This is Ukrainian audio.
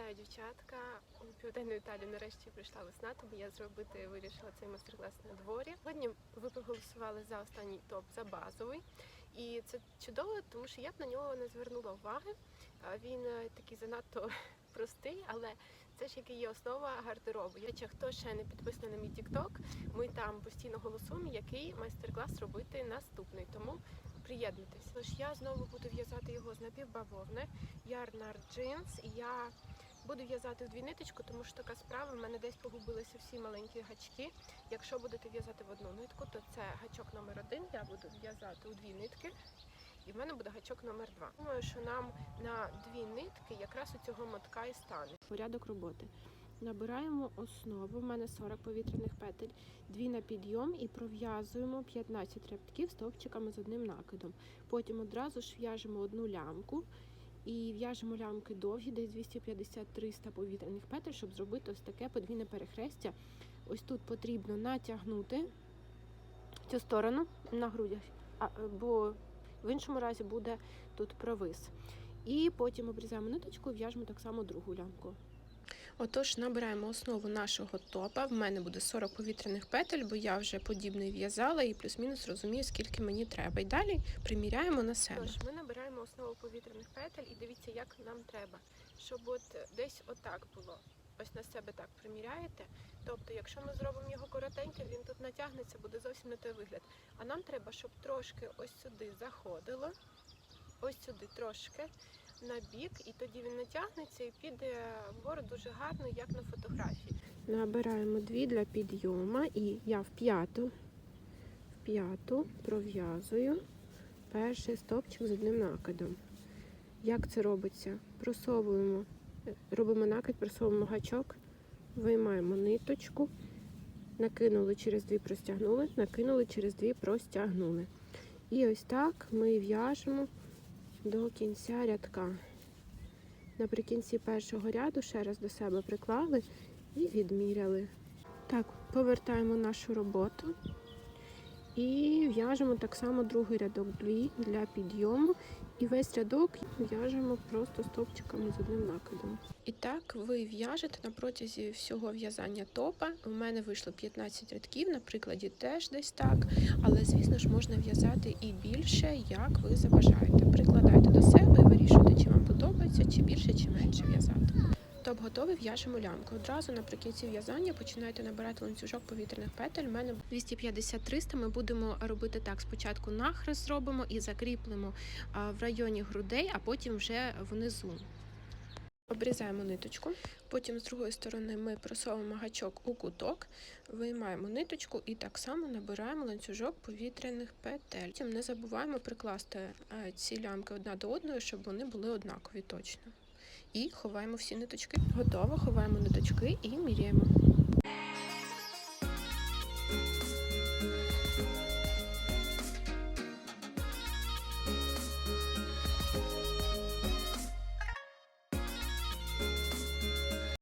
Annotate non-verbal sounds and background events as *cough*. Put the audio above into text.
Вітаю, дівчатка. У південну Італію нарешті прийшла весна, тому я зробити вирішила цей майстер-клас на дворі. Сьогодні ви проголосували за останній топ за базовий. І це чудово, тому що я б на нього не звернула уваги. Він е, такий занадто *laughs* простий, але це ж який є основа гардеробу. Якщо хто ще не підписаний на мій TikTok, ми там постійно голосуємо, який майстер-клас робити наступний. Тому приєднуйтесь. Тож я знову буду в'язати його з напівбавовни, ярнар джинс. І я буду в'язати в дві ниточку, тому що така справа. В мене десь погубилися всі маленькі гачки. Якщо будете в'язати в одну нитку, то це гачок номер один. Я буду в'язати у дві нитки. І в мене буде гачок номер два. Думаю, що нам на дві нитки якраз у цього мотка і стане. Порядок роботи. Набираємо основу. В мене 40 повітряних петель, дві на підйом і пров'язуємо 15 рядків стовпчиками з одним накидом. Потім одразу ж в'яжемо одну лямку і в'яжемо лямки довгі, десь 250-300 повітряних петель, щоб зробити ось таке подвійне перехрестя. Ось тут потрібно натягнути цю сторону на грудях, бо в іншому разі буде тут провис. І потім обрізаємо ниточку і в'яжемо так само другу лямку. Отож, набираємо основу нашого топа. В мене буде 40 повітряних петель, бо я вже подібний в'язала і плюс-мінус розумію, скільки мені треба. І далі приміряємо на себе. Тож, ми набираємо основу повітряних петель і дивіться, як нам треба. Щоб от десь отак було. Ось на себе так приміряєте. Тобто, якщо ми зробимо його коротеньким, він тут натягнеться, буде зовсім не той вигляд. А нам треба, щоб трошки ось сюди заходило, ось сюди трошки на бік, і тоді він натягнеться і піде вгору дуже гарно, як на фотографії. Набираємо дві для підйому, і я в п'яту, в п'яту пров'язую перший стопчик з одним накидом. Як це робиться? Просовуємо, робимо накид, просовуємо гачок, виймаємо ниточку, накинули через дві, простягнули, накинули через дві, простягнули. І ось так ми в'яжемо до кінця рядка. Наприкінці першого ряду ще раз до себе приклали і відміряли. Так, повертаємо нашу роботу і в'яжемо так само другий рядок для підйому. І весь рядок в'яжемо просто стовпчиками з одним накидом. І так ви в'яжете на протязі всього в'язання топа. У мене вийшло 15 рядків, на прикладі теж десь так. Але, звісно ж, можна в'язати і більше, як ви забажаєте. Прикладайте до себе і вирішуйте, чи вам подобається, чи більше, чи менше в'язати. Топ готовий, в'яжемо лямку. Одразу наприкінці в'язання починайте набирати ланцюжок повітряних петель. У мене 250-300. Ми будемо робити так: спочатку нахрест зробимо і закріплемо в районі грудей, а потім вже внизу. Обрізаємо ниточку, потім з другої сторони ми просовуємо гачок у куток, виймаємо ниточку і так само набираємо ланцюжок повітряних петель. Потім не забуваємо прикласти е, ці лямки одна до одної, щоб вони були однакові точно. І ховаємо всі ниточки. Готово, ховаємо ниточки і міряємо.